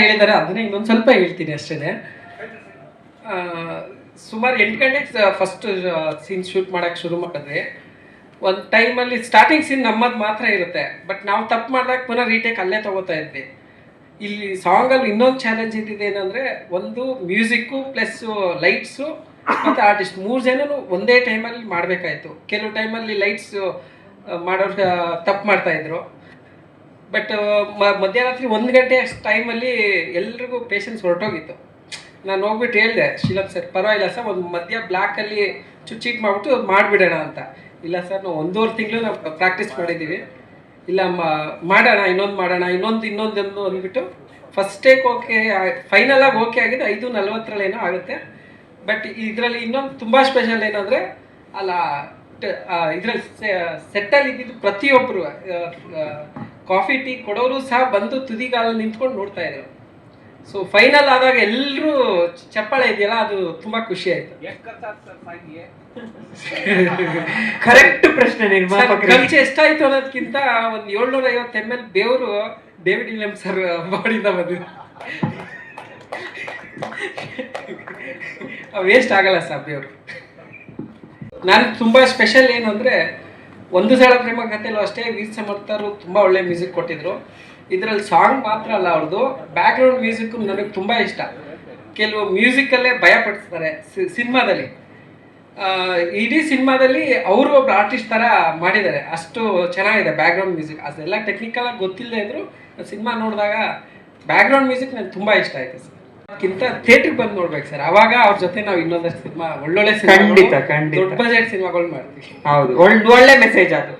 ಹೇಳಿದ್ದಾರೆ ಅದನ್ನೇ ಇನ್ನೊಂದು ಸ್ವಲ್ಪ ಹೇಳ್ತೀನಿ ಅಷ್ಟೇ ಸುಮಾರು ಎಂಟು ಗಂಟೆ ಫಸ್ಟ್ ಸೀನ್ ಶೂಟ್ ಮಾಡೋಕ್ಕೆ ಶುರು ಮಾಡಿದ್ವಿ ಒಂದು ಟೈಮಲ್ಲಿ ಸ್ಟಾರ್ಟಿಂಗ್ ಸೀನ್ ನಮ್ಮದು ಮಾತ್ರ ಇರುತ್ತೆ. ಬಟ್ ನಾವು ತಪ್ಪು ಮಾಡಿದಾಗ ಪುನಃ ರೀಟೇಕ್ ಅಲ್ಲೇ ತಗೋತಾ ಇದ್ವಿ. ಇಲ್ಲಿ ಸಾಂಗಲ್ಲಿ ಇನ್ನೊಂದು ಚಾಲೆಂಜ್ ಇದ್ದಿದ್ದು ಏನಂದರೆ, ಒಂದು ಮ್ಯೂಸಿಕ್ಕು ಪ್ಲಸ್ ಲೈಟ್ಸು ಮತ್ತು ಆರ್ಟಿಸ್ಟ್ ಮೂರು ಜನನು ಒಂದೇ ಟೈಮಲ್ಲಿ ಮಾಡಬೇಕಾಯಿತು. ಕೆಲವು ಟೈಮಲ್ಲಿ ಲೈಟ್ಸ್ ಮಾಡೋರು ತಪ್ಪು ಮಾಡ್ತಾಯಿದ್ರು ಬಟ್ ಮಧ್ಯರಾತ್ರಿ ಒಂದು ಗಂಟೆ ಅಷ್ಟು ಟೈಮಲ್ಲಿ ಎಲ್ರಿಗೂ ಪೇಷನ್ಸ್ ಹೊರಟೋಗಿತ್ತು. ನಾನು ಹೋಗ್ಬಿಟ್ಟು ಹೇಳಿದೆ ಶೀಲಪ್ ಸರ್ ಪರವಾಗಿಲ್ಲ ಸರ್ ಒಂದು ಮಧ್ಯ ಬ್ಲ್ಯಾಕಲ್ಲಿ ಚುಚ್ಚಿಟ್ ಮಾಡಿಬಿಟ್ಟು ಮಾಡಿಬಿಡೋಣ ಅಂತ. ಇಲ್ಲ ಸರ್ ನಾವು ಒಂದೂವರೆ ತಿಂಗಳು ನಾವು ಪ್ರಾಕ್ಟೀಸ್ ಮಾಡಿದ್ದೀವಿ ಇಲ್ಲ ಮಾಡೋಣ, ಇನ್ನೊಂದು ಮಾಡೋಣ, ಇನ್ನೊಂದು ಇನ್ನೊಂದೊಂದು ಅಂದ್ಬಿಟ್ಟು ಫಸ್ಟ್ ಟೇಕ್ ಓಕೆ ಫೈನಲ್ ಆಗಿ ಓಕೆ ಆಗಿದೆ ಐದು ನಲ್ವತ್ತರಲ್ಲಿ ಏನೋ ಆಗುತ್ತೆ. ಬಟ್ ಇದರಲ್ಲಿ ಇನ್ನೊಂದು ತುಂಬ ಸ್ಪೆಷಲ್ ಏನಂದರೆ, ಅಲ್ಲ ಇದರಲ್ಲಿ ಸೆಟ್ಟಲ್ಲಿ ಇದ್ದಿದ್ದು ಪ್ರತಿಯೊಬ್ಬರು ಕಾಫಿ ಟೀ ಕೊಡೋರು ಸಹ ಬಂದು ತುದಿಗಾಲಲ್ಲಿ ನಿಂತ್ಕೊಂಡು ನೋಡ್ತಾ ಇದ್ರು. ಸೊ ಫೈನಲ್ ಆದಾಗ ಎಲ್ಲರೂ ಚಪ್ಪಾಳೆ ಇದೆಯಲ್ಲ ಅದು ತುಂಬಾ ಖುಷಿ ಆಯ್ತು. ಕರೆಕ್ಟ್ ಪ್ರಶ್ನೆ ಖರ್ಚು ಎಷ್ಟಾಯ್ತು ಅನ್ನೋದಕ್ಕಿಂತ ಒಂದು ಏಳ್ನೂರ ಐವತ್ತು ಎಂ ಎಲ್ ಬೇವರು ಡೇವಿಡ್ ವಿಲಿಯಮ್ ಸರ್ ಬಾಡಿಂದ ಬಂದಿದ್ರು. ವೇಸ್ಟ್ ಆಗಲ್ಲ ಸರ್ ಬೇವರು. ನಾನು ತುಂಬಾ ಸ್ಪೆಷಲ್ ಏನು ಅಂದರೆ ಒಂದು ಸಲ ಪ್ರೇಮ ಕಥೆಯಲ್ಲೂ ಅಷ್ಟೇ, ವೀರ್ ಸಮರ್ಥರು ತುಂಬ ಒಳ್ಳೆ ಮ್ಯೂಸಿಕ್ ಕೊಟ್ಟಿದ್ರು. ಇದರಲ್ಲಿ ಸಾಂಗ್ ಮಾತ್ರ ಅಲ್ಲ ಅವ್ರದ್ದು ಬ್ಯಾಕ್ಗ್ರೌಂಡ್ ಮ್ಯೂಸಿಕ್ ನನಗೆ ತುಂಬ ಇಷ್ಟ. ಕೆಲವು ಮ್ಯೂಸಿಕಲ್ಲೇ ಭಯ ಪಡಿಸ್ತಾರೆ ಸಿನಿಮಾದಲ್ಲಿ. ಇಡೀ ಸಿನಿಮಾದಲ್ಲಿ ಅವರು ಒಬ್ಬ ಆರ್ಟಿಸ್ಟ್ ಥರ ಮಾಡಿದ್ದಾರೆ. ಅಷ್ಟು ಚೆನ್ನಾಗಿದೆ ಬ್ಯಾಕ್ಗ್ರೌಂಡ್ ಮ್ಯೂಸಿಕ್ ಅದೆಲ್ಲ ಟೆಕ್ನಿಕಲ್ ಆಗಿ ಗೊತ್ತಿಲ್ಲದೆ ಇದ್ರು, ಸಿನಿಮಾ ನೋಡಿದಾಗ ಬ್ಯಾಕ್ಗ್ರೌಂಡ್ ಮ್ಯೂಸಿಕ್ ನನಗೆ ತುಂಬ ಇಷ್ಟ ಆಯ್ತು ಸರ್. ಅದಕ್ಕಿಂತ ಥಿಯೇಟರ್ ಬಂದು ನೋಡ್ಬೇಕು ಸರ್ ಅವಾಗ ಅವ್ರ ಜೊತೆ ನಾವು ಇನ್ನೊಂದಷ್ಟು ಸಿನಿಮಾ ಒಳ್ಳೊಳ್ಳೆ ಸಿನಿಮಾ ಖಂಡಿತ, ಖಂಡಿತ. ದೊಡ್ಡ ಬಜೆಟ್ ಸಿನಿಮಾಗಳು ಮಾಡ್ತೀವಿ. ಹೌದು ಒಳ್ಳೆ ಒಳ್ಳೆ ಮೆಸೇಜ್ ಅದು.